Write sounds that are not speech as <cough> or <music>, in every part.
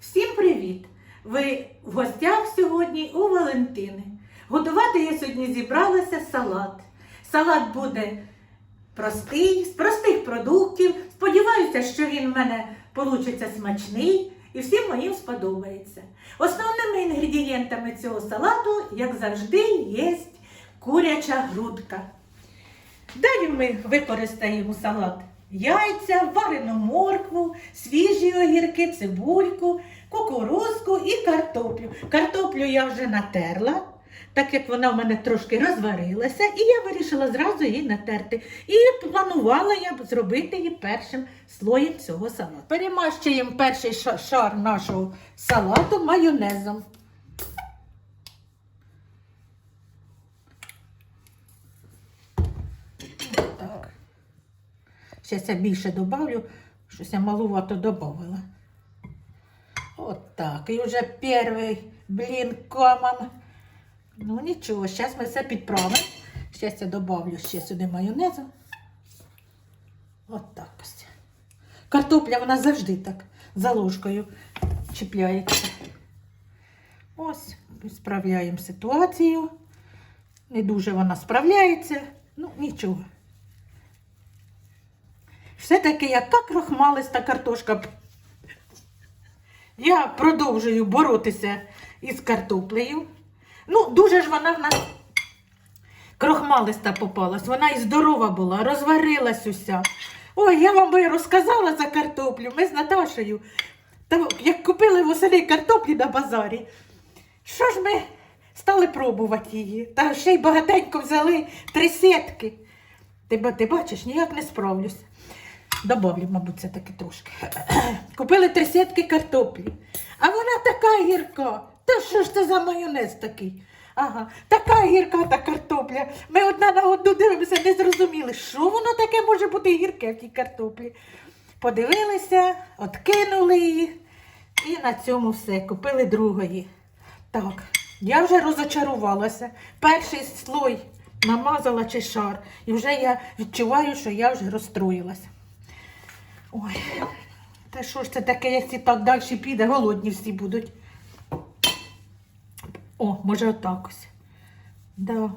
Всім привіт! Ви в гостях сьогодні у Валентини. Готувати я сьогодні зібралася салат. Салат буде простий, з простих продуктів. Сподіваюся, що він в мене вийде смачний і всім моїм сподобається. Основними інгредієнтами цього салату, як завжди, є куряча грудка. Далі ми використаємо салат яйця, варену моркву, свіжі огірки, цибульку, кукурузку і картоплю. Картоплю я вже натерла, так як вона в мене трошки розварилася, і я вирішила зразу її натерти. І планувала я зробити її першим слоєм цього салату. Перемащуємо перший ша- шар нашого салату майонезом. Так. Зараз я більше добавлю, щось я малувато додавала. От так. І вже перший блін комом. Ну нічого, зараз ми все підправимо. Зараз я добавлю ще сюди майонезу. От так ось. Картопля вона завжди так за ложкою чіпляється. Ось, справляємо ситуацію. Не дуже вона справляється, ну нічого. Все-таки яка крохмалиста картошка. Я продовжую боротися із картоплею. Ну, дуже ж вона в нас крохмалиста попалась. Вона і здорова була, розварилась уся. Ой, я вам би розказала за картоплю. Ми з Наташею. Та як купили восени картоплі на базарі. Що ж ми стали пробувати її? Та ще й багатенько взяли три сітки. Ти, ти бачиш, ніяк не справлюсь. Добавлю, мабуть, це таки трошки. <clears throat> Купили три сітки картоплі. А вона така гірка. Та що ж це за майонез такий? Ага, така гірка та картопля. Ми одна на одну дивимося, не зрозуміли, що воно таке може бути гірке в тій картоплі. Подивилися, откинули її. І на цьому все. Купили другої. Так, я вже розочарувалася. Перший слой намазала чи шар. І вже я відчуваю, що я вже розстроїлася. Ой, та що ж це таке, якщо так далі піде, голодні всі будуть. О, може отак ось. Да.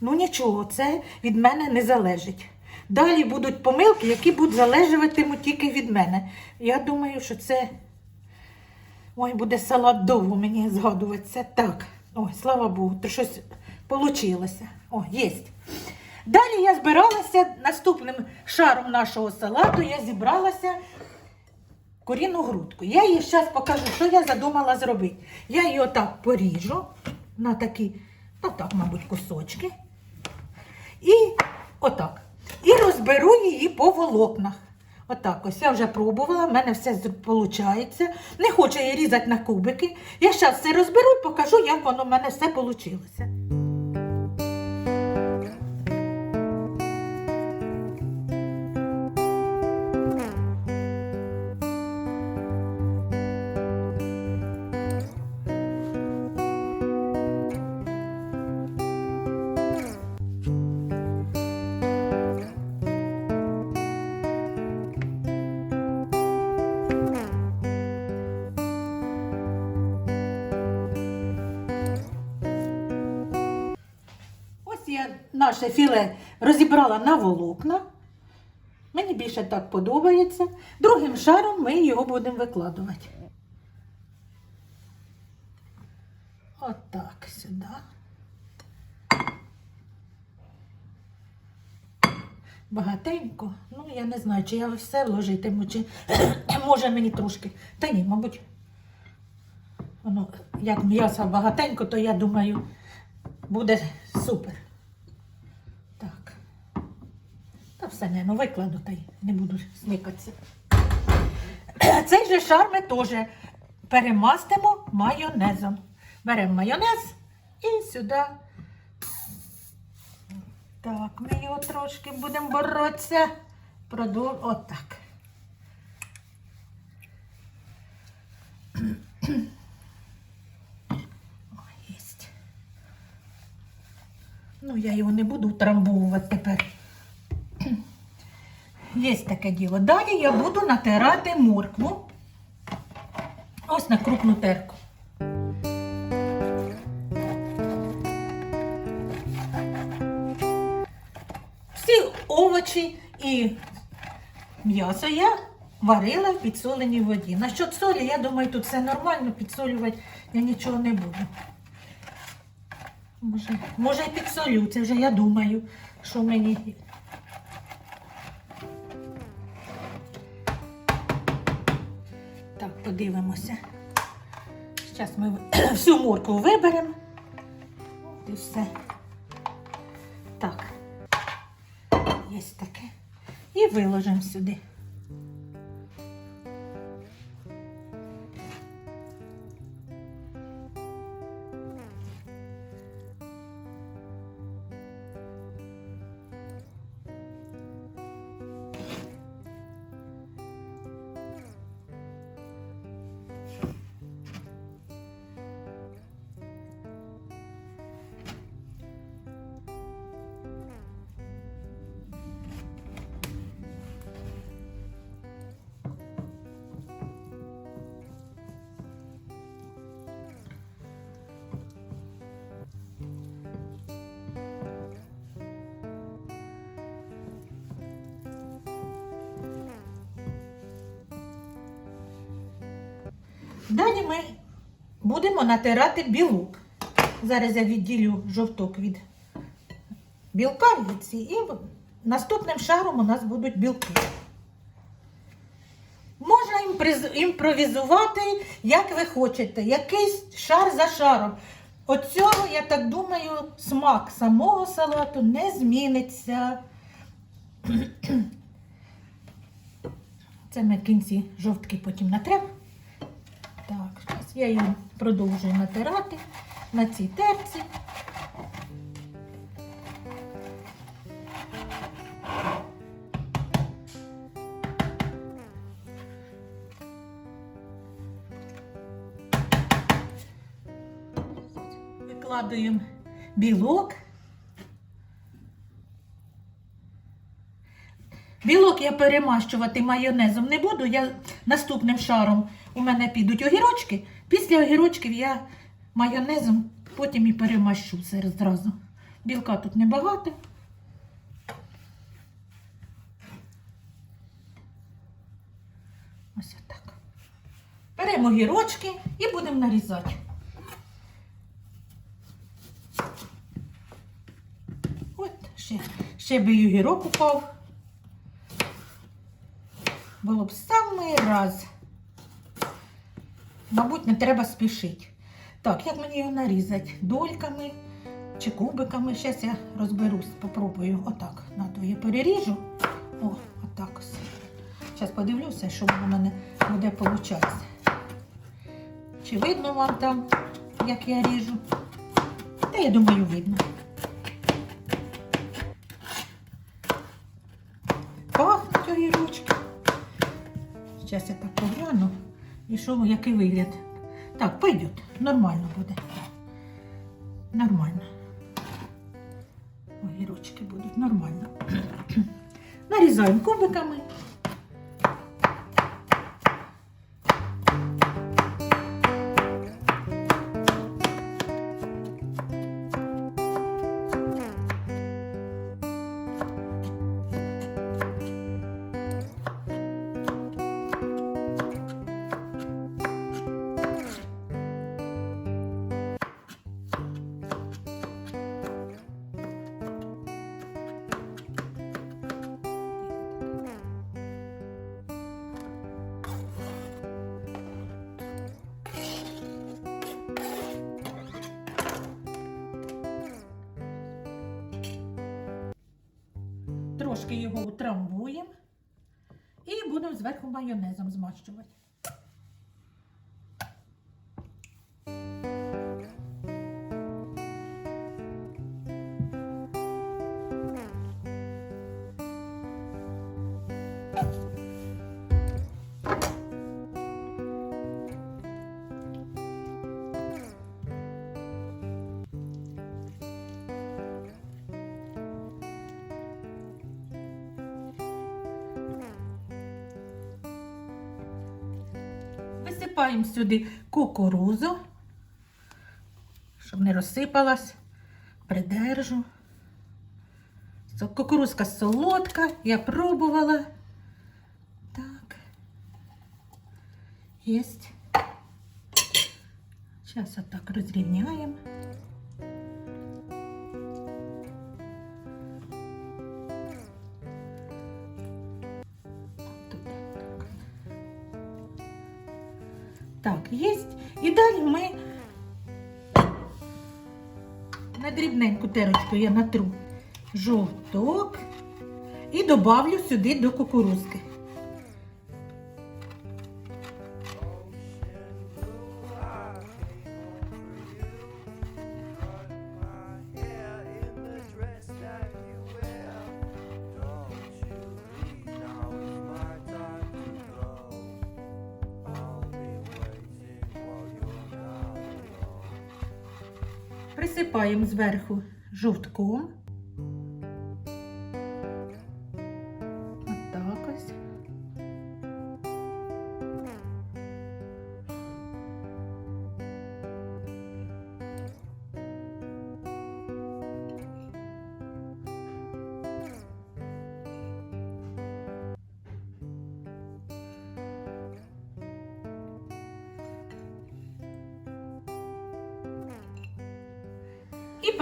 Ну нічого, це від мене не залежить. Далі будуть помилки, які будуть залежатимуть тільки від мене. Я думаю, що це. Ой, буде салат довго мені згадуватися. Так. Ой, слава Богу, то щось вийшло. О, єсть. Далі я збиралася наступним шаром нашого салату, я зібралася корінну грудку. Я її зараз покажу, що я задумала зробити. Я її отак поріжу на такі, отак, мабуть, кусочки. І отак. І розберу її по волокнах. Отак ось я вже пробувала, в мене все виходить. Не хочу її різати на кубики. Я зараз все розберу і покажу, як воно в мене все вийшло. Наше філе розібрала на волокна. Мені більше так подобається. Другим шаром ми його будемо викладувати. Отак сюди. Багатенько. Ну, я не знаю, чи я все вложитиму, чи <clears throat> може мені трошки. Та ні, мабуть. Воно, як м'яса багатенько, то я думаю, буде супер. Так. Не, ну викладу та й не буду смикатися. <clears throat> Цей же шар ми теж перемастимо майонезом. Беремо майонез і сюди. Так, ми його трошки будемо боротися. Продов... Отак. <clears throat> О. Ну, я його не буду трамбовувати тепер. Є таке діло. Далі я буду натирати моркву. Ось на крупну терку. Всі овочі і м'ясо я варила в підсоленій воді. Насчет солі, я думаю, тут все нормально, підсолювати я нічого не буду. Може, може і підсолю, це вже я думаю, що мені. Подивимося. Зараз ми <clears throat> всю моркву виберемо. І все. Так. Є таке. І виложимо сюди. Далі ми будемо натирати білок. Зараз я відділю жовток від білка від і наступним шаром у нас будуть білки. Можна імпровізувати, як ви хочете, якийсь шар за шаром. От цього, я так думаю, смак самого салату не зміниться. Це ми в кінці жовтки потім натремо. Я її продовжую натирати на цій терці. Викладуємо білок. Білок я перемащувати майонезом не буду. Я наступним шаром у мене підуть огірочки. Після огірочків я майонезом потім і перемащу все зразу. Білка тут небагато. Ось отак. Беремо огірочки і будемо нарізати. От, ще, ще би огірок упав. Було б самий раз. Мабуть, не треба спішити. Так, як мені його нарізати? Дольками чи кубиками? Зараз я розберусь, попробую. Отак. Надо я переріжу. О, отак ось. Зараз подивлюся, що в мене буде получатися. Чи видно вам там, як я ріжу? Та я думаю, видно. Пахнуть огірочки. Зараз я так погляну. І що, який вигляд? Так, пойдет. Нормально буде. Нормально. Огірочки будуть нормально. <clears throat> Нарізаємо кубиками. Трошки його утрамбуємо і будемо зверху майонезом змащувати. Присипаємо сюди кукурузу, щоб не розсипалась. Придержу. Кукурузка солодка, я пробувала. Так. Єсть. Зараз отак розрівняємо. Так, є. І далі ми на дрібненьку терочку я натру жовток і добавлю сюди до кукурузки. Присипаємо зверху жовтком.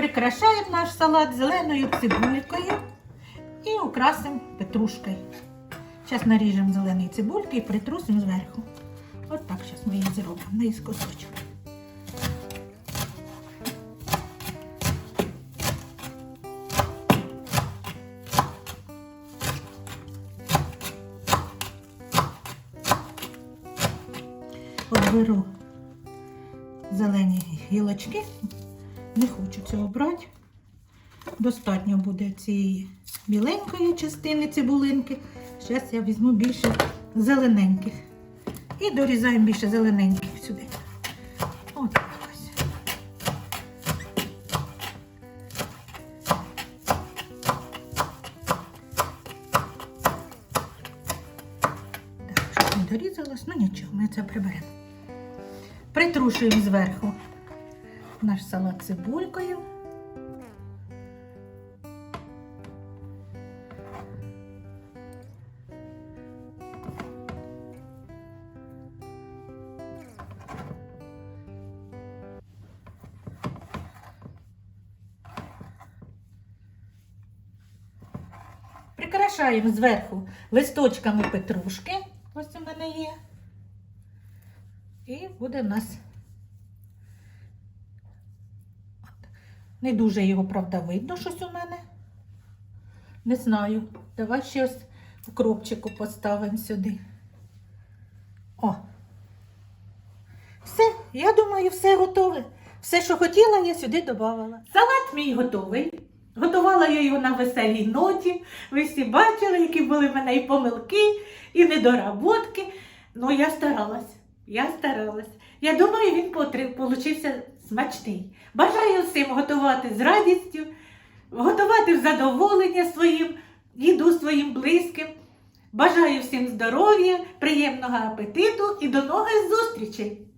Прикрашаємо наш салат зеленою цибулькою і украсимо петрушкою. Зараз наріжемо зелені цибульки і притрусимо зверху. От так зараз ми її зробимо, не кусочок. От зелені гілочки, не хочу цього брати. Достатньо буде цієї біленької частини цибулинки. Зараз я візьму більше зелененьких. І дорізаємо більше зелененьких сюди. От так ось. Так, ну нічого, ми це приберемо. Притрушуємо зверху наш салат цибулькою. Прикрашаємо зверху листочками петрушки. Ось у мене є. І буде в нас не дуже його, правда, видно щось у мене. Не знаю. Давай ще ось укропчику поставимо сюди. О. Все, я думаю, все готове. Все, що хотіла, я сюди додавала. Салат мій готовий. Готувала я його на веселій ноті. Ви всі бачили, які були в мене і помилки, і недоработки. Ну, я старалась. Я старалась. Я думаю, він получився смачний. Бажаю всім готувати з радістю, готувати задоволення своїм, їду своїм близьким. Бажаю всім здоров'я, приємного апетиту і до нових зустрічей!